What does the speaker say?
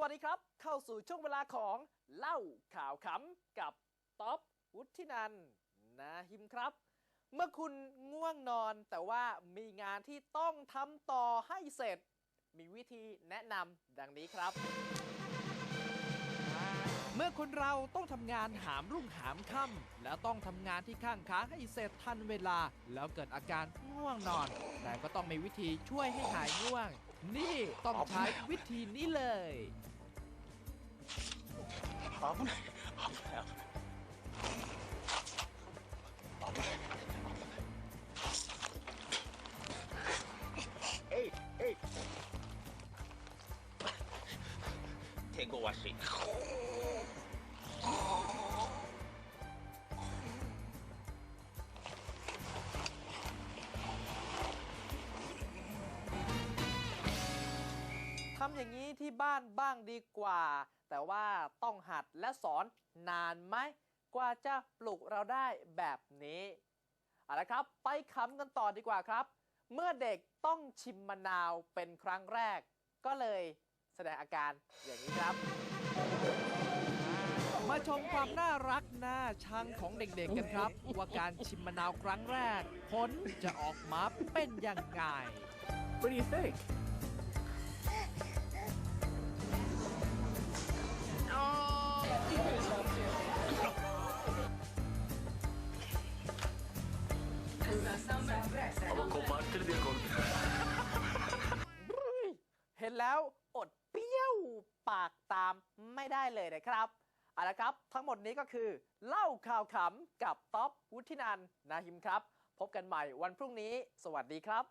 วัสดีครับ เข้าสู่ช่วงเวลาของเล่าข่าวขำกับท็อปวุฒินันท์นาหิมครับ เมื่อคุณง่วงนอนแต่ว่ามีงานที่ต้องทำต่อให้เสร็จ มีวิธีแนะนำดังนี้ครับ เมื่อคนเราต้องทำงานหามรุ่งหามค่ำแล้วต้องทำงานที่ข้างค้างให้เสร็จทันเวลา แล้วเกิดอาการง่วงนอน แต่ก็ต้องมีวิธีช่วยให้หายง่วง นี่ต้องใช้วิธีนี้เลย 危ない危ない危ない危ないえいえい手ごわし ท ำอย่างนี้ที่บ้านบ้างดีกว่า แต่ว่าต้องหัดและสอนนานไหมกว่าจะปลุกเราได้แบบนี้เอาละครับ ไปคำกันต่อดีกว่าครับ เมื่อเด็กต้องชิมมะนาวเป็นครั้งแรก ก็เลยแสดงอาการอย่างนี้ครับ มาชมความน่ารักน่าชังของเด็กๆกันครับ ว่าการชิมมะนาวครั้งแรก ผลจะออกมาเป็นยังไง What do you think? Combattere di con เห็นแล้วอดเปรี้ยวปากตามไม่ได้เลยนะครับเอาละครับ ทั้งหมดนี้ก็คือ เล่าข่าวขำกับท็อปวุฒินันท์นาหิมครับ พบกันใหม่วันพรุ่งนี้ สวัสดีครับ